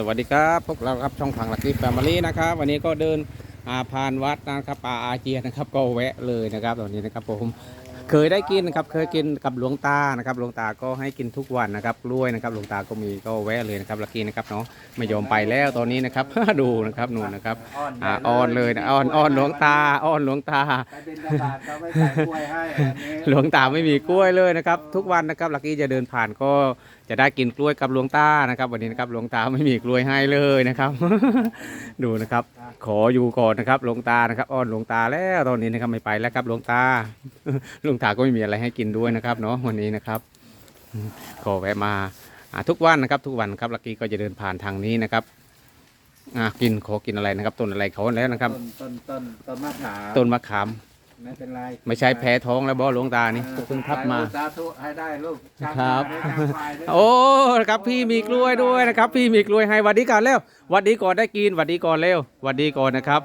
สวัสดีครับพวกเราครับช่องทางลักกี้แฟมิลี่นะครับ วันนี้ก็เดินอ่าผ่านวัดนะครับป่าอาเจียนนะครับ ก็แวะเลยนะครับตอนนี้นะครับผมเคยได้กินนะครับเคยกินกับหลวงตานะครับหลวงตาก็ให้กินทุกวันนะครับกล้วยนะครับหลวงตาก็มีก็แวะเลยนะครับลักกี้นะครับเนาะไม่ยอมไปแล้วตอนนี้นะครับ ดูนะครับนู่นนะครับอ่าอ้อนเลยนะอ้อนอ้อนหลวงตาอ้อนหลวงตาไปบินตบาทเขาไม่ใส่กล้วยให้อันนี้หลวงตาไม่มีกล้วยเลยนะครับ ทุกวันนะครับลักกี้จะเดินผ่านก็ จะได้กินกล้วยกับหลวงตานะครับ วันนี้นะครับหลวงตาไม่มีกล้วยให้เลยนะครับ ดูนะครับ ขออยู่ก่อนนะครับหลวงตานะครับอ้อนหลวงตาแล้วตอนนี้นะครับไม่ไปแล้วครับหลวงตาหลวงตาก็ไม่มีอะไรให้กินด้วยนะครับเนาะวันนี้นะครับขอแวะมาอ่าทุกวันนะครับ ทุกวันครับลักกี้ก็จะเดินผ่านทางนี้นะครับอ่ากินขอกินอะไรนะครับ ต้นอะไรเขาแล้วนะครับ ต้นต้นต้นต้นมะขามต้นมะขาม ไม่เป็นไรไม่ใช่แพ้ท้องแล้วบอหลวงตานี่เพิ่งทับมา สาธุให้ได้ลูกจ้างครับ ได้จ้างไปด้วย โอ้ครับพี่มีกล้วยด้วยนะครับ พี่มีกล้วยให้หวัดดีก่อนเร็วหวัดดีก่อนได้กินหวัดดีก่อนเร็วหวัดดีก่อนนะครับ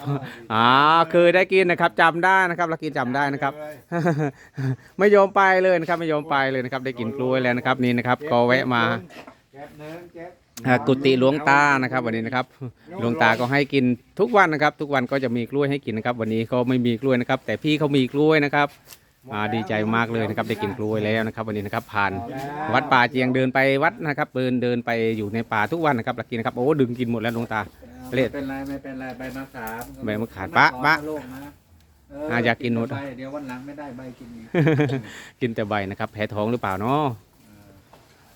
อ่าเคยได้กินนะครับจำได้นะครับลักกี้จำได้นะครับ ไม่ยอมไปเลยนะครับไม่ยอมไปเลยนะครับ ได้กินกล้วยแล้วนะครับนี่นะครับก็แวะมา เก็บเนื้อเก็บอ่า กุฏิหลวงตานะครับ วันนี้นะครับหลวงตาก็ให้กินทุกวันนะครับ ทุกวันก็จะมีกล้วยให้กินนะครับ วันนี้ก็ไม่มีกล้วยนะครับ แต่พี่เขามีกล้วยนะครับอ่าดีใจมากเลยนะครับได้กินกล้วยแล้วนะครับ วันนี้นะครับผ่านวัดป่าเจียงเดินไปวัดนะครับเดินเดินไปอยู่ในป่าทุกวันนะครับลักกี้นะครับโอ้ดึงกินหมดแล้วหลวงตาเละไม่เป็นไรไม่เป็นไรใบมะขามใบมะขามปะปะลูกนะเอะอยากกินหมดใบเดี๋ยววันหลังไม่ได้ใบกินอีกกินแต่ใบนะครับแพ้ท้องหรือเปล่าเนาะ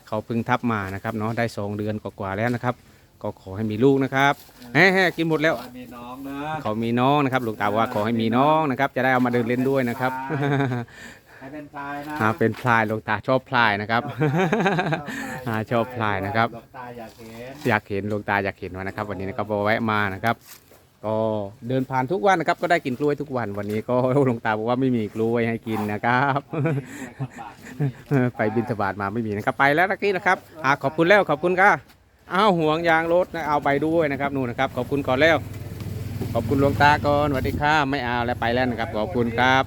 เขาเพิ่งทับมานะครับเนาะได้สองเดือนกว่าๆแล้วนะครับ ก็ขอให้มีลูกนะครับแฮ่ๆกินหมดแล้ว มีน้องนะเขามีน้องนะครับหลวงตาว่าขอให้มีน้องนะครับ จะได้เอามาเดินเล่นด้วยนะครับ ให้เป็นพลายนะอ่าเป็นพลายหลวงตาชอบพลายนะครับ อ่าชอบพลายนะครับ หลวงตาอยากเห็น อยากเห็นหลวงตาอยากเห็นว่านะครับ วันนี้นะครับก็แวะมานะครับ ก็เดินผ่านทุกวันนะครับ ก็ได้กินกล้วยทุกวันวันนี้ก็หลวงตาบอกว่าไม่มีกล้วยให้กินนะครับ ไปบินสบาทมาไม่มีนะครับไปแล้วตะกี้นะครับอ่าขอบคุณแล้วขอบคุณค่ะอ้าวห่วงยางรถนะเอาไปด้วยนะครับนู่นนะครับ ขอบคุณก่อนแล้วขอบคุณหลวงตาก่อนสวัสดีค่ะไม่เอาแล้วไปแล้วนะครับ ขอบคุณครับ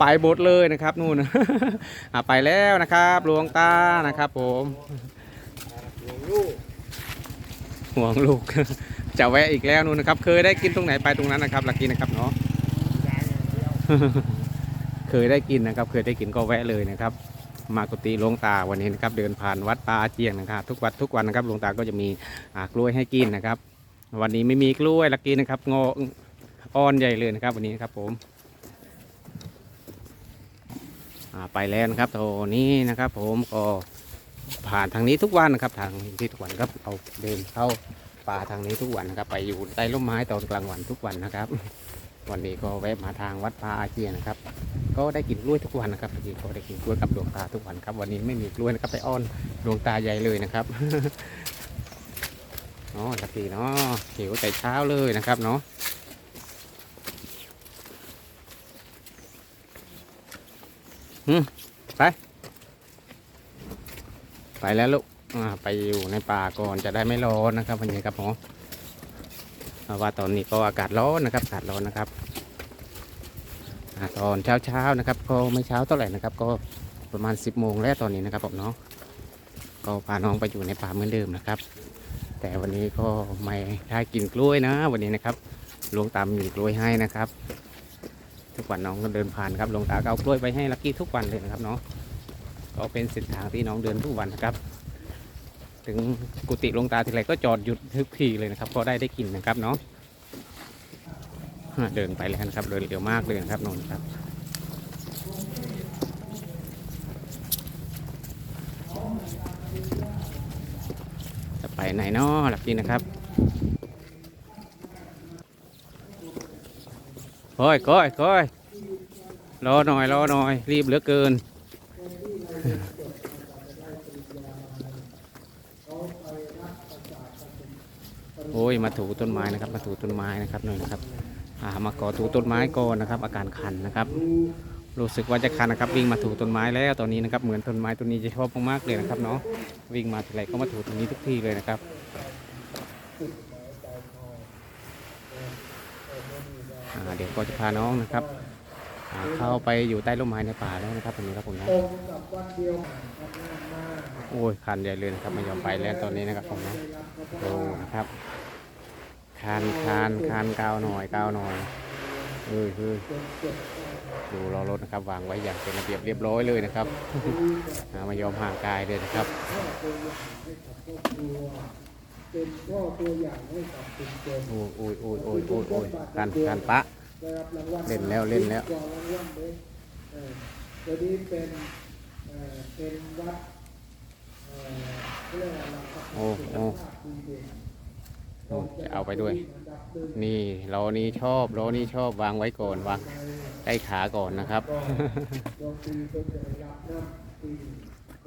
ไปหมดเลยนะครับนู่นอ่าไปแล้วนะครับหลวงตานะครับ ผมห่วงลูก จะแวะอีกแล้วนู่นนะครับ เคยได้กินตรงไหนไปตรงนั้นนะครับลักกี้นะครับเนาะเคยได้กินนะครับ เคยได้กินก็แวะเลยนะครับ มากุฏิหลวงตาวันนี้นะครับ เดินผ่านวัดป่าอาเจียงนะครับทุกวัดทุกวันนะครับหลวงตาก็จะมีกล้วยให้กินนะครับ วันนี้ไม่มีกล้วยลักกี้นะครับงออ่อนใหญ่เลยนะครับ วันนี้นครับผมไปแล้วนะครับโทนี้นะครับ ผมก็ผ่านทางนี้ทุกวันนะครับ ทางที่ทุกวันครับเอาเดินเข้า ป่าทางนี้ทุกวันนะครับ ไปอยู่ใต้ร่มไม้ตอนกลางวันทุกวันนะครับ วันนี้ก็แวะมาทางวัดป่าอาเจียนะครับ ก็ได้กินกล้วยทุกวันนะครับพี่ก็ได้กินกล้วยกับดวงตาทุกวันครับ วันนี้ไม่มีกล้วยนะครับไปอ้อนดวงตาใหญ่เลยนะครับเนาะตะกี้เนาะหิวแต่เช้าเลยนะครับเนาะไป ไปแล้วลูก ไปอยู่ในป่าก่อนจะได้ไม่ร้อนนะครับวันนี้ครับหมเพราะว่าตอนนี้ก็อากาศร้อนนะครับอากาศร้อนนะครับอตอนเช้าเช้าๆนะครับ ก็ไม่เช้าเท่าไหร่นะครับ ก็ประมาณ 10บโมงแล้วตอนนี้นะครับผมเนาะก็พาน้องไปอยู่ในป่าเหมือนเดิมนะครับ แต่วันนี้ก็ไม่ได้กินกล้วยนะ วันนี้นะครับหลวงตามีกล้วยให้นะครับ ทุกวันน้องก็เดินผ่านครับหลวงตาก็เอากล้วยไปให้ลักกี้ทุกวันเลยนะครับเนาะก็เป็นเส้นทางที่น้องเดินทุกวันนะครับ ถึงกุฏิหลวงตาทีไรก็จอดหยุดทุกทีเลยนะครับก็ได้ได้กินนะครับเนาะเดินไปแล้วนะครับเดินเร็วมากเลยนะครับนนท์ครับจะไปไหนเนาะหลักกี้นะครับก้อยก้อยก้อยรอหน่อยรอหน่อยรีบเหลือเกิน โอ้ยมาถูต้นไม้นะครับ มาถูต้นไม้นะครับหน่อยนะครับอ่ามาก่อถูต้นไม้ก่อนนะครับ อาการคันนะครับ รู้สึกว่าจะคันนะครับ วิ่งมาถูต้นไม้แล้วตอนนี้นะครับเหมือนต้นไม้ต้นนี้จะชอบมากๆเลยนะครับเนาะวิ่งมาทีไรก็มาถูตรงนี้ทุกทีเลยนะครับเดี๋ยวก็จะพาน้องนะครับเข้าไปอยู่ใต้ร่มไม้ในป่าแล้วนะครับตรงนี้ครับผมนะโอ้ยคันใหญ่เลยนะครับไม่ยอมไปแล้วตอนนี้นะครับผมนะดูนะครับ คันคันคันกาวหน่อยกาวหน่อยเออคือดูรอรถนะครับวางไว้อย่างเป็นระเบียบเรียบร้อยเลยนะครับอ่าไม่ยอมห่างกายเลยนะครับเป็นพ่อตัวอย่างให้กับชุมชนโอ้ยโอ้ยโอ้ยโอ้ยโอ้ยโอ้ยคันคันปะเล่นแล้วเล่นแล้วตัวนี้เป็นเป็นวัดเรียกว่าอะไรครับโอ้โอ้ โอ้จะเอาไปด้วยอันดับหนึ่งนี่ล้อนี้ชอบล้อนี้ชอบวางไว้ก่อนวางใกล้ขาก่อนนะครับก็ดวงปีเป็นจะได้รับน้ำปี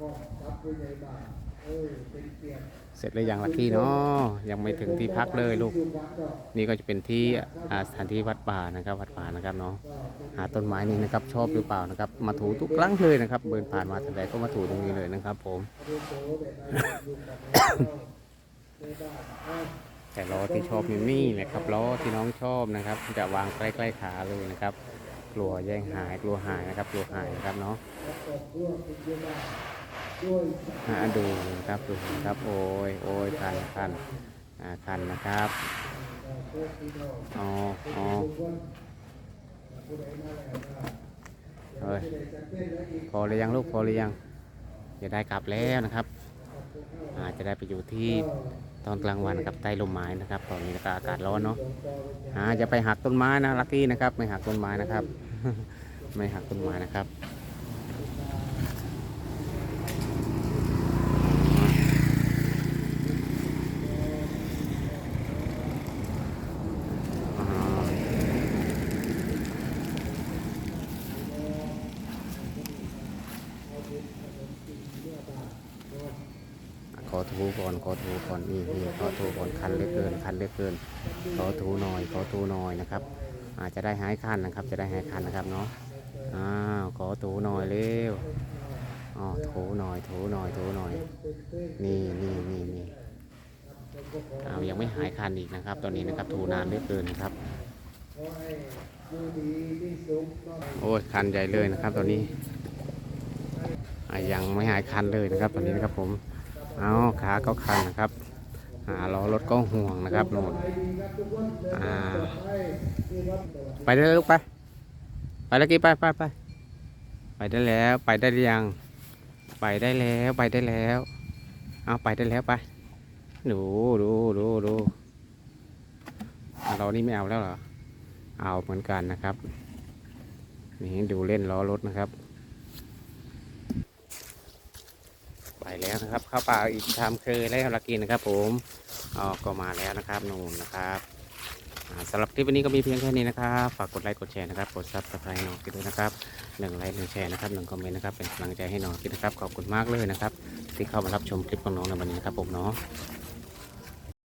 ก็รับด้วยในบาทเออเป็นเกียรติเสร็จแล้วยังลักกี้เนาะยังไม่ถึงที่พักเลยลูก นี่ก็จะเป็นที่อ่าสถานที่วัดป่านะครับวัดป่านะครับเนาะหาต้นไม้นี่นะครับ ชอบหรือเปล่านะครับ มาถูทุกครั้งเลยนะครับเดินผ่านมาแต่ไหนก็มาถูตรงนี้เลยนะครับ ผม แต่ล้อที่ชอบนี่นี่แหละครับล้อที่น้องชอบนะครับ จะวางใกล้ๆขาเลยนะครับ กลัวแย่งหายกลัวหายนะครับกลัวหายนะครับเนาะอ่าดูนะครับดูนะครับโอ้ยโอ้ยคันคันอ่าคันนะครับอ๋ออ๋อเฮ้ยพอหรือยังลูกพอหรือยังจะได้กลับแล้วนะครับอาจจะได้ไปอยู่ที่ ตอนกลางวันกับใต้ลมไม้นะครับ ตอนนี้ก็อากาศร้อนเนาะอ่าจะไปหักต้นไม้นะลักกี้นะครับ ไม่หักต้นไม้นะครับ ไม่หักต้นไม้นะครับ ถูก่อนขอถูก่อนนี่นี่ขอถูก่อนคันเลือเกินคันเลือเกินขอถูหน่อยขอถูหน่อยนะครับอาจจะได้หายคันนะครับ จะได้หายคันนะครับเนาะอ้าวขอถูหน่อยเร็วอ๋อถูหน่อยถูหน่อยถูหน่อย นี่นี่นี่นี่อ้าวยังไม่หายคันอีกนะครับ ตอนนี้นะครับถูนานเลือเกินนะครับโอ้ยคันใหญ่เลยนะครับตอนนี้อะยังไม่หายคันเลยนะครับตอนนี้นะครับผม เอาขาก็คันนะครับอ่าล้อรถก็ห่วงนะครับโน่นอ่าไปได้แล้วลูกไป ไปแล้วกี่ไปไปไปไปได้แล้ว ไปได้หรือยัง ไปได้แล้วไปได้แล้ว เอาไปได้แล้วไปดูดูดูดูเรานี่ไม่เอาแล้วเหรอ เอาเหมือนกันนะครับ นี่ดูเล่นล้อรถนะครับ ไป แล้วนะครับข้าวป่าอีกทำเคยแล้วลักกินนะครับ ผมออกก็มาแล้วนะครับนู่นนะครับสำหรับคลิปวันนี้ก็มีเพียงแค่นี้นะครับ ฝากกดไลค์กดแชร์นะครับ กดซับสไครต์น้องกินด้วยนะครับหนึ่งไลค์หนึ่งแชร์นะครับหนึ่งคอมเมนต์นะครับเป็นกำลังใจให้น้องกินนะครับ ขอบคุณมากเลยนะครับ ที่เข้ามารับชมคลิปของน้องในวันนี้นะครับผมเนาะ